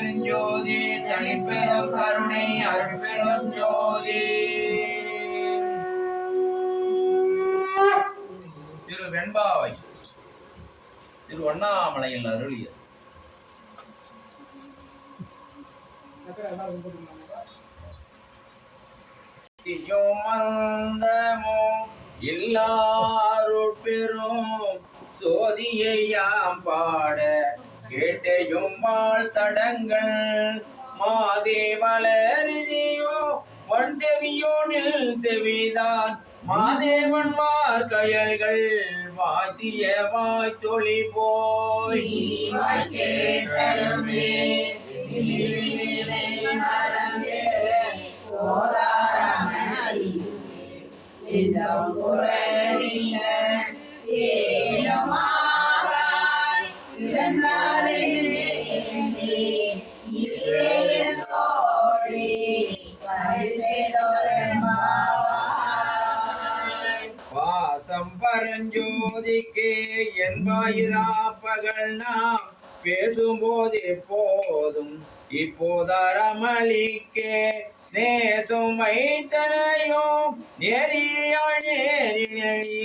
பெருஞ்சோதி தனிப்பெரும் கருணை அருள்பெரும் ஜோதி. திரு வெண்பாவை திரு அண்ணாமலையில் அருளிய. மந்தமோ எல்லாரு பெரும் சோதியாம் பாட கேட்டையும் வாழ் தடங்கள். மாதே வளரிதியோ வன் செவியோ நில் செவிதான். மாதேவன் மார்கயல்கள் வாத்திய வாய் தொழி போய். வாசம் பரஞ்சோதிக்கு என் வாயிராப்பகள் நாம் பேசும்போது எப்போதும் இப்போதரமளிக்கே நேசும் வைத்தனையோ நெறியா நேரிழி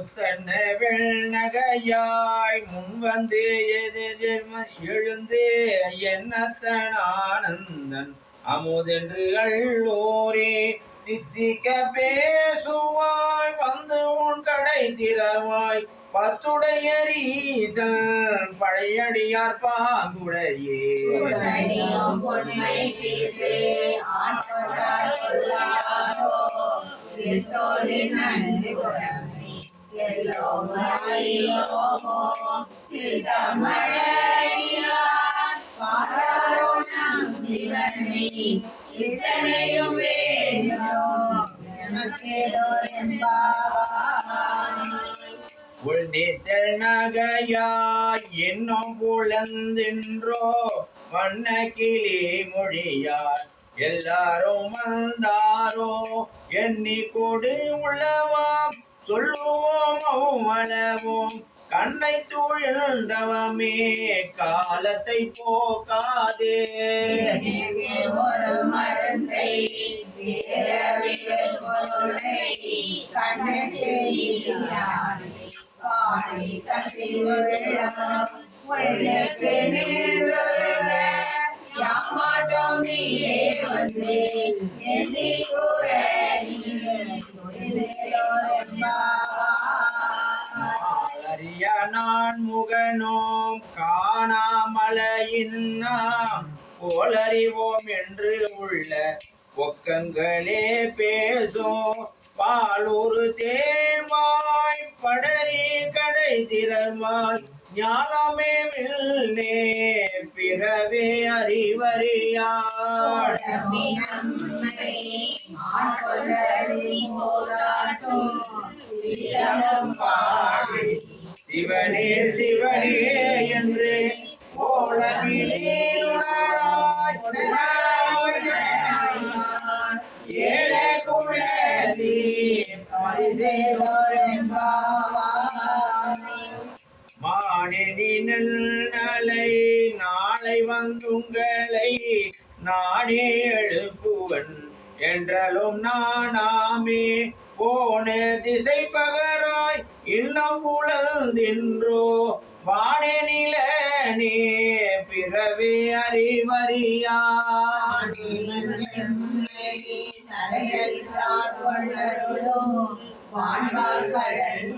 முத்தன்ன வெண்ணகையாய் முன் வந்து எதிர் எழுந்து என்னத்தன் ஆனந்தன். அமுதென்று அள்ளோரே தித்திக்க பேசுவாய் வந்து உன் கடை திறவாய். பத்துடைய ரீசன் பழையடியார் பாங்குடையே. இத்தனையும் வேண்டும் எமக்கேடோரெம்பாவாய் உள் நீத்தல் நகையாய் என்னும் புலந்தின்றோ வண்ண கிளி மொழியார் எல்லாரும் வந்தாரோ எண்ணி கொடு உள்ளவாம். சொல்லுவோம் அவ்வளவோம் கண்ணை தூழ்ந்தவமே காலத்தை போக்காதே. ஒரு மருந்தை பிறவிகள் பொருளை கண்ணுக்கு யாமாட்டோம் நீயே வந்து எண்ணி கூற அறிய நான் முகனோம் காணாமலையின்னாம். போலறிவோம் என்று உள்ள பொக்கங்களே பேசும். பாலூரு தேன்வாய் படரி கடை திறமாய் ஞானமே வில்னே பிறவே அறிவறியாள். சிவனே சிவனே என்று ஓலமிழீருணராய் ஏழ குழலி நலை நாளை வந்துங்களை நானே எழுப்புவன். என்றலும் நானாமே போன திசை பகராய் இன்னம் உழந்தின்றோ நில நீ பிறவே அறிவறியா வாழ்வார்கள்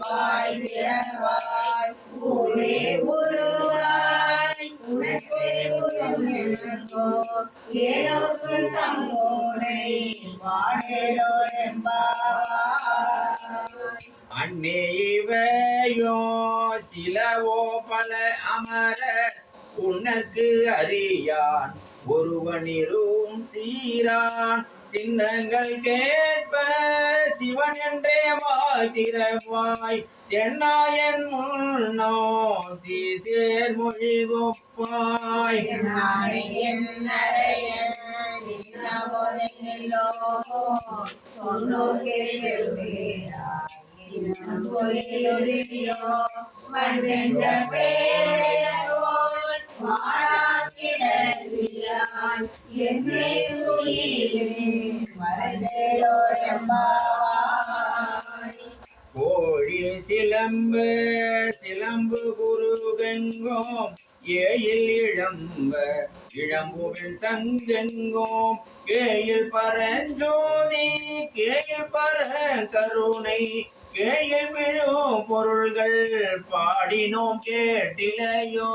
பாடி பிறவாய் ஊரே உருவாய் உனக்கே உரும் எனக்கோ ஏனோர்க்கு தங்கோனை வாடேலோர் அன்னே இவையோ சிலவோ பல அமர உனக்கு அறியான். ஒருவனிரும் சீரான் சின்னங்கள் கேட்ப சிவன் என்றே வாழ்த்திரவாய் என்னாயன் முன்னோ தீசேர் மொழி கொப்பாய் என்னானை என்னறையன் நின்னபோதெனிலோ சொன்னோர் கோழி சிலம்பு சிலம்பு குருகெங்கோம் ஏயில் இழம்ப இளம்புவின் சங்கெங்கோம் கேயில் பரஞ்சோதி கேயில் பர கருணை கேயில் விழும் பொருள்கள் பாடினோம் கேட்டிலையோ.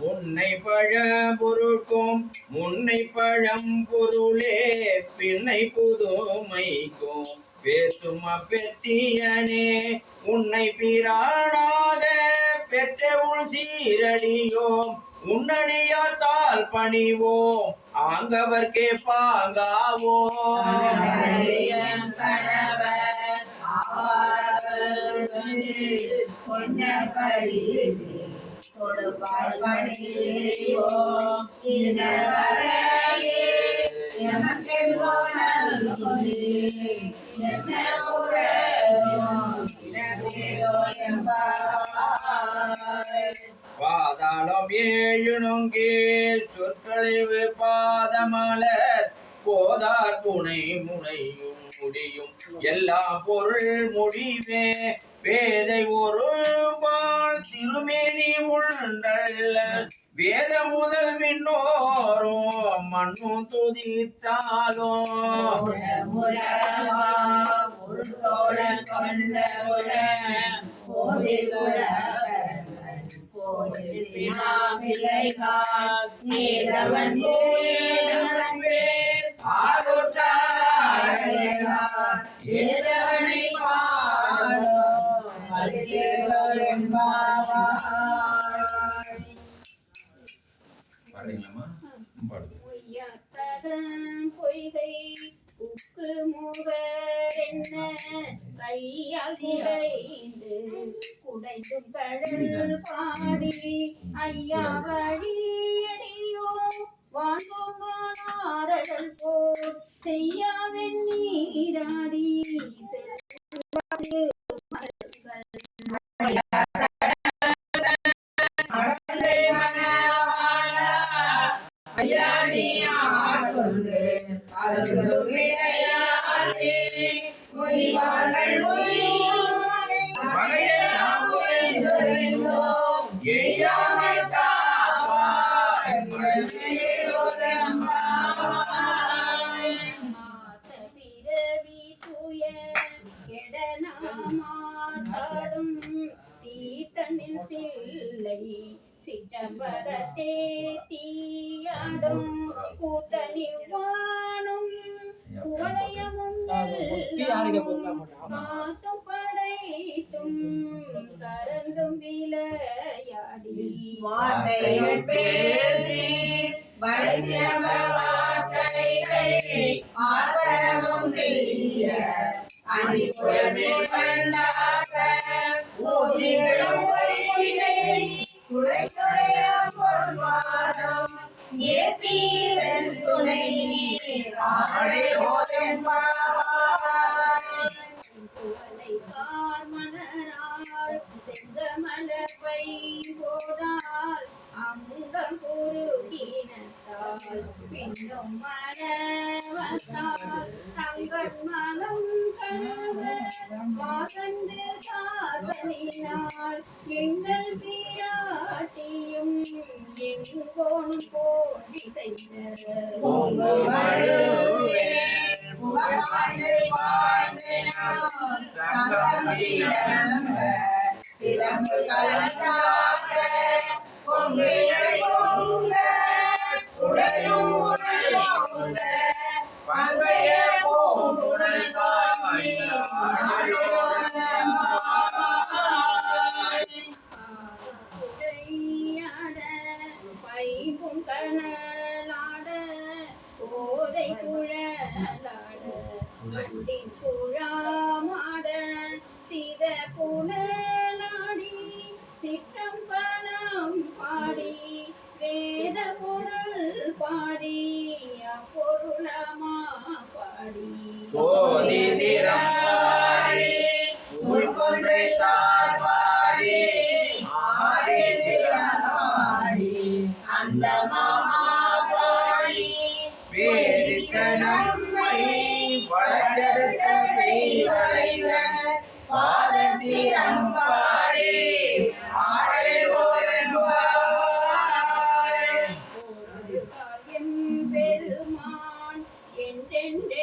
உன்னை பழம் பொருட்கும் முன்னை பழம் பொருளே பின்னை புதுமைக்கும். பேசும் பெத்தியனே உன்னை பிராடாத பெற்ற உள் சீரடியோம் உன்னடியாத்தால் பணிவோம் ஆங்கவர்க்கே பாங்காவோம் கொடுப்பார் பணி செய்வோம் இந்த பாதாளம் ஏழு நொங்கே சொற்கழிவு பாதமலர் போதார் துணை முனையும் முடியும். எல்லா பொருள் முடிவே வேதை ஒரு பால் திருமேனி உண்டல்ல. வேத முதல் விண்ணோரோ மண்ணு துதித்தாலோ உலகுலவா ஒரு கோயில் ஏதவன் பொய்கை உக்கு மூவர் என்ன? கையால் குடைந்து குடைந்தும் கடல் பாடி ஐயா வழியடியோ காப்பாய் மகிழ்ச்சியோரம்பாய் சில்லை சிற்றம்பரத்தே தீயாடும் கூத்தனி வாணும் குவலயமும் காத்தும் படைத்தும் கரந்தும் விளையாடி. வார்த்தைகள் பேசி வலிசிரம வார்த்தைகள் ஆர்வரமும் செய்ய. அணிபுறமே கண்டாக ஏத்தீரன் துணை நீர் ஆடை ஓரென்பாய் குவளை கார்மணரால் செங்கமலர் வைகோடால் குறுகினத்தால் பின்னும் மனவத்தால் தங்கள் மனம் எங்கள் பிராட்டியும் எங்கோனும் போடி செய்த சிலம்பு கலந்தாக பொங்கிகள் பொங்க உடையும் എന്റെ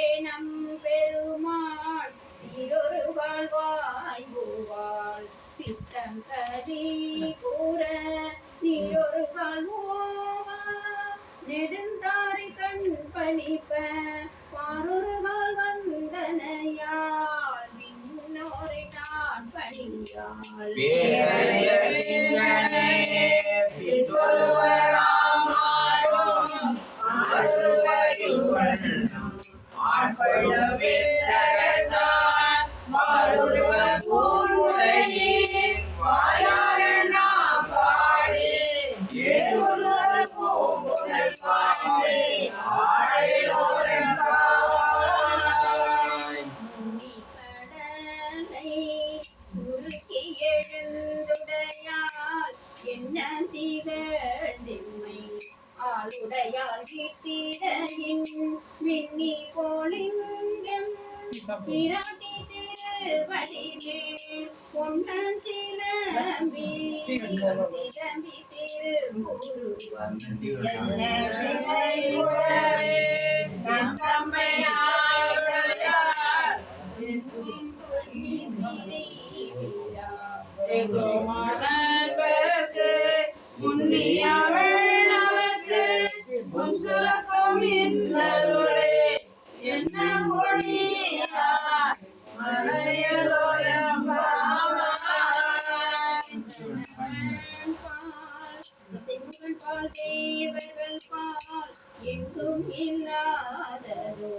ஆட்படும் வித்தகர்தான் மாறுருவர் ஒளிங்கம் பிராட்டி திருவடிவேல் பொன்னன் சிலம்பி சிலம்பி திருமுருவம் சிலை உடவே நம் தம்மையார் ஆளுடையார் முன்னியவள் நமக்கு முன் சுரக்கும் இன்னருள் எங்கும் இல்லாததோ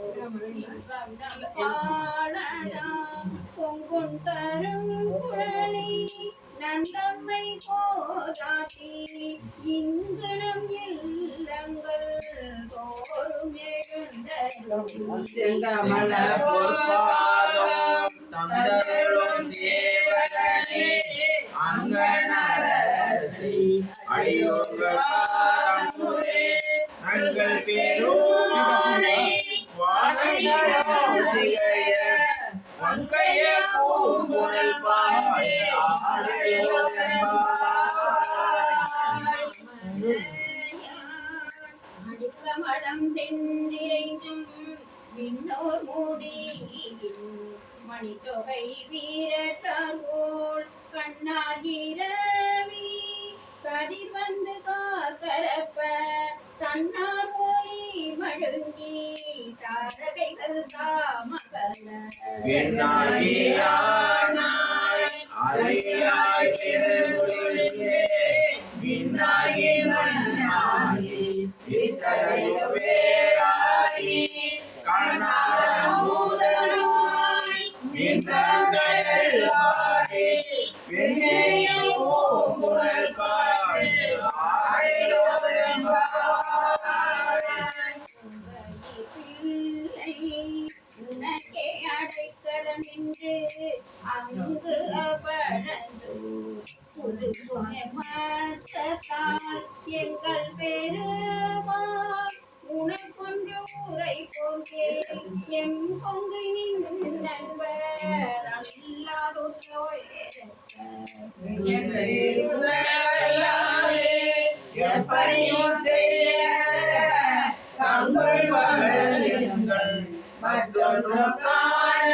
பாடலாம். நந்தம்மை கோதாட்டி இங்குணம் இல்லங்கள் தோறும் எழுந்த செங்கமல அங்கனரசி அடியோர்களே நன்கள் பெருமானை வாழைகளம் திகழ வங்கைய பூங்குழல் பாடி. விண்ணோர் மூடியின் மணித்தொகை வீரற்றோள் கண்ணாகிரவி கதிர் வந்து காக்கரப்ப தன்னார் ஒளி மழுங்கி தாரகைகள் தாமகல பெண்ணாகியானாய் விண்ணாகி மண்ணாகி அங்கு பழந்து புது மத்தத்தால் எங்கள் பெருமாள். உனக்கொன்று உரை போகே எம் நின் நண்பர் அல்லாதோர் எப்படியும் செய்ய தங்கள் மற்றொன்று காண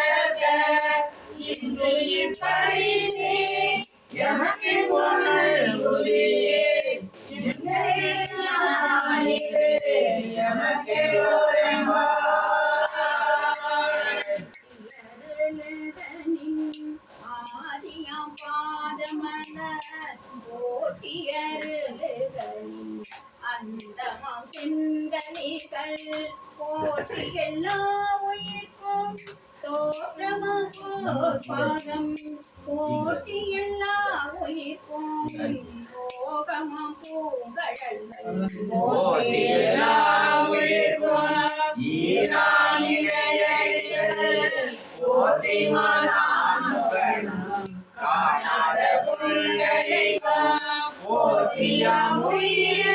எல்லா உயிர்க்கும் தோற்றமாக பாதம் போட்டி எல்லா உயிர்க்கும் போகமாம் போற்றி காணாத புள்ளரைக்கும் போற்றியாம் உயிரே